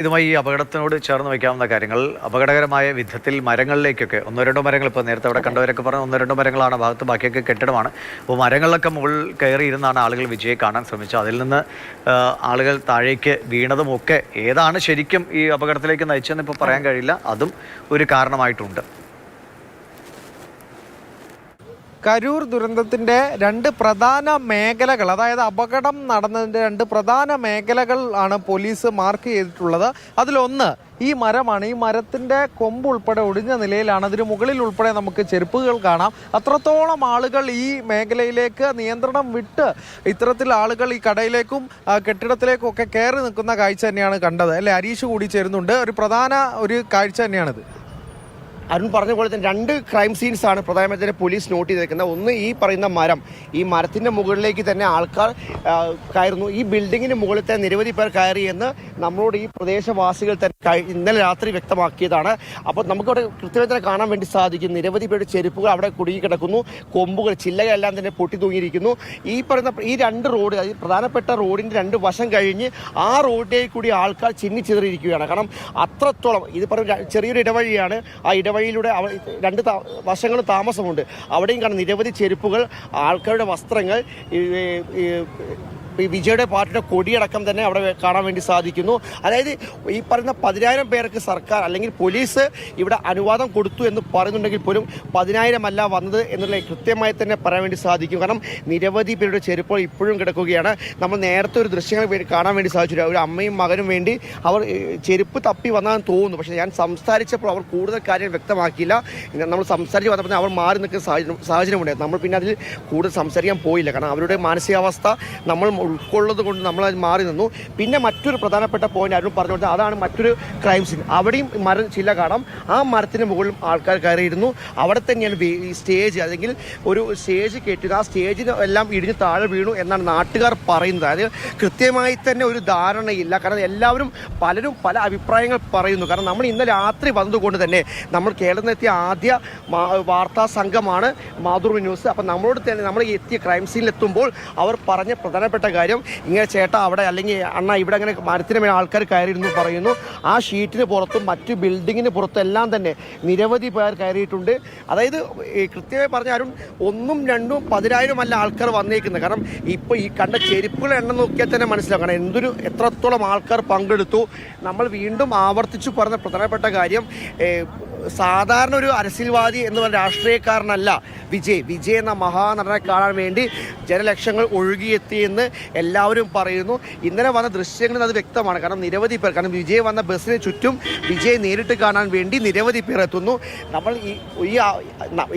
ഇതുമായി ഈ അപകടത്തിനോട് ചേർന്ന് വയ്ക്കാവുന്ന കാര്യങ്ങൾ അപകടകരമായ വിധത്തിൽ മരങ്ങളിലേക്കൊക്കെ ഒന്നോ രണ്ടോ മരങ്ങൾ ഇപ്പോൾ നേരത്തെ അവിടെ കണ്ടവരൊക്കെ പറഞ്ഞ ഒന്നോ രണ്ടോ മരങ്ങളാണ് ഭാഗത്ത് ബാക്കിയൊക്കെ കെട്ടിടമാണ്. അപ്പോൾ മരങ്ങളിലൊക്കെ മുകളിൽ കയറി ഇരുന്നാണ് ആളുകൾ വിജയെ കാണാൻ ശ്രമിച്ചത്. അതിൽ നിന്ന് ആളുകൾ താഴേക്ക് വീണതുമൊക്കെ ഏതാണ് ശരിക്കും ഈ അപകടത്തിലേക്ക് നയിച്ചതെന്ന് ഇപ്പോൾ പറയാൻ കഴിയില്ല. അതും ഒരു കാരണമായിട്ടുണ്ട്. കരൂർ ദുരന്തത്തിന്റെ രണ്ട് പ്രധാന മേഖലകൾ അതായത് അപകടം നടന്നതിന്റെ രണ്ട് പ്രധാന മേഖലകൾ ആണ് പോലീസ് മാർക്ക് ചെയ്തിട്ടുള്ളത്. അതിലൊന്ന് ഈ മരമാണ്. ഈ മരത്തിന്റെ കൊമ്പ് ഉൾപ്പെടെ ഒടിഞ്ഞ നിലയിലാണ്. അതിന് മുകളിൽ ഉൾപ്പെടെ നമുക്ക് ചെരുപ്പുകൾ കാണാം. അത്രത്തോളം ആളുകൾ ഈ മേഖലയിലേക്ക് നിയന്ത്രണം വിട്ട് ഇത്തരത്തിൽ ആളുകൾ ഈ കടയിലേക്കും കെട്ടിടത്തിലേക്കും ഒക്കെ കയറി നിൽക്കുന്ന കാഴ്ച തന്നെയാണ് കണ്ടത്. അല്ലെ? അരീഷ് കൂടി ചേരുന്നുണ്ട്. ഒരു പ്രധാന ഒരു കാഴ്ച തന്നെയാണിത്. അരുൺ പറഞ്ഞ പോലെ തന്നെ രണ്ട് ക്രൈം സീൻസ് ആണ് പ്രധാനമായിട്ടും പോലീസ് നോട്ട് ചെയ്തേക്കുന്നത്. ഒന്ന് ഈ പറയുന്ന മരം. ഈ മരത്തിന്റെ മുകളിലേക്ക് തന്നെ ആൾക്കാർ കയറുന്നു. ഈ ബിൽഡിങ്ങിന് മുകളിൽ തന്നെ നിരവധി പേർ കയറി എന്ന് നമ്മളോട് ഈ പ്രദേശവാസികൾ തന്നെ ഇന്നലെ രാത്രി വ്യക്തമാക്കിയതാണ്. അപ്പോൾ നമുക്കവിടെ കൃത്യമായി തന്നെ കാണാൻ വേണ്ടി സാധിക്കും. നിരവധി പേരുടെ ചെരുപ്പുകൾ അവിടെ കുടുങ്ങി കിടക്കുന്നു കൊമ്പുകൾ ചില്ലകളെല്ലാം തന്നെ പൊട്ടി തൂങ്ങിയിരിക്കുന്നു. ഈ പറയുന്ന ഈ രണ്ട് റോഡ് പ്രധാനപ്പെട്ട റോഡിന്റെ രണ്ട് വശം കഴിഞ്ഞ് ആ റോഡിലേക്ക് കൂടി ആൾക്കാർ ചിന്നിച്ചിതറിയിരിക്കുകയാണ് കാരണം അത്രത്തോളം ഇത് പറഞ്ഞ ചെറിയൊരു ഇടവഴിയാണ്. ആ ഇടവഴിയിലൂടെ അവ രണ്ട് വശങ്ങൾ താമസമുണ്ട്. അവിടെയും കാണാം നിരവധി ചെരുപ്പുകൾ ആൾക്കാരുടെ വസ്ത്രങ്ങൾ ഈ- വിജയുടെ പാർട്ടിയുടെ കൊടിയടക്കം തന്നെ അവിടെ കാണാൻ വേണ്ടി സാധിക്കുന്നു. അതായത് ഈ പറയുന്ന പതിനായിരം പേർക്ക് സർക്കാർ അല്ലെങ്കിൽ പോലീസ് ഇവിടെ അനുവാദം കൊടുത്തു എന്ന് പറയുന്നുണ്ടെങ്കിൽ പോലും പതിനായിരം അല്ല വന്നത് എന്നുള്ള കൃത്യമായി തന്നെ പറയാൻ വേണ്ടി സാധിക്കും. കാരണം നിരവധി പേരുടെ ചെരുപ്പുകൾ ഇപ്പോഴും കിടക്കുകയാണ്. നമ്മൾ നേരത്തെ ഒരു ദൃശ്യങ്ങൾ കാണാൻ വേണ്ടി സാധിച്ചു ഒരു അമ്മയും മകനും വേണ്ടി അവർ ചെരുപ്പ് തപ്പി വന്നാന്ന് തോന്നുന്നു. പക്ഷേ ഞാൻ സംസാരിച്ചപ്പോൾ അവർ കൂടുതൽ കാര്യം വ്യക്തമാക്കിയില്ല. നമ്മൾ സംസാരിച്ച് വന്നപ്പോൾ അവർ മാറി നിൽക്കുന്ന സാഹചര്യം സാഹചര്യമുണ്ടായിരുന്നു. നമ്മൾ പിന്നെ അതിൽ കൂടുതൽ സംസാരിക്കാൻ പോയില്ല. കാരണം അവരുടെ മാനസികാവസ്ഥ നമ്മൾ ഉൾക്കൊള്ളത് കൊണ്ട് നമ്മൾ അത് മാറി നിന്നു. പിന്നെ മറ്റൊരു പ്രധാനപ്പെട്ട പോയിന്റ് ആരും പറഞ്ഞു കൊടുത്തത് അതാണ് മറ്റൊരു ക്രൈം സീൻ അവിടെയും മരം ചില കാണാം. ആ മരത്തിന് മുകളിലും ആൾക്കാർ കയറിയിരുന്നു. അവിടെ തന്നെയാണ് സ്റ്റേജ് അല്ലെങ്കിൽ ഒരു സ്റ്റേജ് കെട്ടിയത്. ആ സ്റ്റേജിന് എല്ലാം ഇടിഞ്ഞ് താഴെ വീണു എന്നാണ് നാട്ടുകാർ പറയുന്നത്. അതായത് കൃത്യമായി തന്നെ ഒരു ധാരണയില്ല. കാരണം എല്ലാവരും പലരും പല അഭിപ്രായങ്ങൾ പറയുന്നു. കാരണം നമ്മൾ ഇന്ന് രാത്രി വന്നതുകൊണ്ട് തന്നെ നമ്മൾ കേരളത്തിലെത്തിയ ആദ്യ വാർത്താ സംഘമാണ് മാതൃഭൂമി ന്യൂസ്. അപ്പം നമ്മളോട് തന്നെ നമ്മൾ എത്തിയ ക്രൈം സീനിലെത്തുമ്പോൾ അവർ പറഞ്ഞ പ്രധാനപ്പെട്ട കാര്യം. ഇങ്ങനെ ചേട്ട അവിടെ അല്ലെങ്കിൽ അണ്ണ ഇവിടെ അങ്ങനെ മരത്തിന് മേലെ ആൾക്കാർ കയറിയിരുന്നു പറയുന്നു. ആ ഷീറ്റിന് പുറത്തും മറ്റു ബിൽഡിങ്ങിന് പുറത്തും എല്ലാം തന്നെ നിരവധി പേർ കയറിയിട്ടുണ്ട്. അതായത് കൃത്യമായി പറഞ്ഞ ആരും ഒന്നും രണ്ടും പതിനായിരം അല്ല ആൾക്കാർ വന്നേക്കുന്നത്. കാരണം ഇപ്പോൾ ഈ കണ്ട ചെരുപ്പുകൾ എണ്ണം നോക്കിയാൽ തന്നെ മനസ്സിലാവും. കാരണം എന്തൊരു എത്രത്തോളം ആൾക്കാർ പങ്കെടുത്തു. നമ്മൾ വീണ്ടും ആവർത്തിച്ചു പറഞ്ഞ പ്രധാനപ്പെട്ട കാര്യം സാധാരണ ഒരു അരസിൽവാദി എന്ന് പറഞ്ഞ രാഷ്ട്രീയക്കാരനല്ല വിജയ്. വിജയ് എന്ന മഹാനടനെ കാണാൻ വേണ്ടി ജനലക്ഷങ്ങൾ ഒഴുകിയെത്തിയെന്ന് എല്ലാവരും പറയുന്നു. ഇന്നലെ വന്ന ദൃശ്യങ്ങളിൽ അത് വ്യക്തമാണ്. കാരണം നിരവധി പേർ കാരണം വിജയ് വന്ന ബസ്സിന് ചുറ്റും വിജയ് നേരിട്ട് കാണാൻ വേണ്ടി നിരവധി പേർ എത്തുന്നു. നമ്മൾ ഈ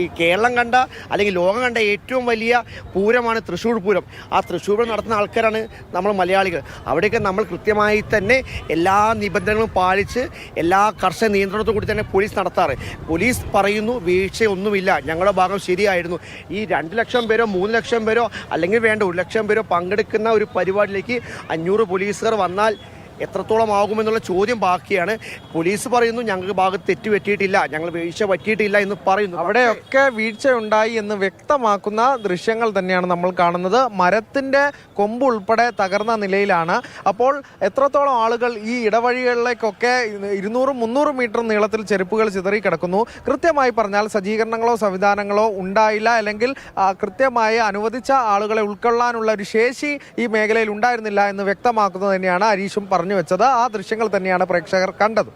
ഈ കേരളം കണ്ട അല്ലെങ്കിൽ ലോകം കണ്ട ഏറ്റവും വലിയ പൂരമാണ് തൃശ്ശൂർ പൂരം. ആ തൃശ്ശൂർ പൂരം നടത്തുന്ന ആൾക്കാരാണ് നമ്മൾ മലയാളികൾ. അവിടെയൊക്കെ നമ്മൾ കൃത്യമായി തന്നെ എല്ലാ നിബന്ധനകളും പാലിച്ച് എല്ലാ കർശന നിയന്ത്രണത്തോടു കൂടി തന്നെ പോലീസ് നടത്താറ്. പോലീസ് പറയുന്നു വീഴ്ചയൊന്നുമില്ല. ഞങ്ങളുടെ ഭാഗം ശരിയായിരുന്നു. ഈ രണ്ട് ലക്ഷം പേരോ മൂന്ന് ലക്ഷം പേരോ അല്ലെങ്കിൽ വേണ്ട ഒരു ലക്ഷം പേരോ പങ്കെടുക്കുന്ന ഒരു പരിപാടിയിലേക്ക് അഞ്ഞൂറ് പോലീസുകാർ വന്നാൽ എത്രത്തോളം ആകുമെന്നുള്ള ചോദ്യം ബാക്കിയാണ്. പോലീസ് പറയുന്നു ഞങ്ങൾക്ക് ഭാഗത്ത് തെറ്റ് പറ്റിയിട്ടില്ല. ഞങ്ങൾ വീഴ്ച പറ്റിയിട്ടില്ല എന്ന് പറയുന്നു. അവിടെയൊക്കെ വീഴ്ച ഉണ്ടായി എന്ന് വ്യക്തമാക്കുന്ന ദൃശ്യങ്ങൾ തന്നെയാണ് നമ്മൾ കാണുന്നത്. മരത്തിന്റെ കൊമ്പ് ഉൾപ്പെടെ തകർന്ന നിലയിലാണ്. അപ്പോൾ എത്രത്തോളം ആളുകൾ ഈ ഇടവഴികളിലേക്കൊക്കെ ഇരുന്നൂറും മുന്നൂറും മീറ്റർ നീളത്തിൽ ചെരുപ്പുകൾ ചിതറി കിടക്കുന്നു? കൃത്യമായി പറഞ്ഞാൽ സജ്ജീകരണങ്ങളോ സംവിധാനങ്ങളോ ഉണ്ടായില്ല. അല്ലെങ്കിൽ കൃത്യമായി അനുവദിച്ച ആളുകളെ ഉൾക്കൊള്ളാനുള്ള ഒരു ശേഷി ഈ മേഖലയിൽ ഉണ്ടായിരുന്നില്ല എന്ന് വ്യക്തമാക്കുന്നത് തന്നെയാണ് അരീഷും പറഞ്ഞു വെച്ചത് ആ ദൃശ്യങ്ങൾ തന്നെയാണ് പ്രേക്ഷകർ കണ്ടത്.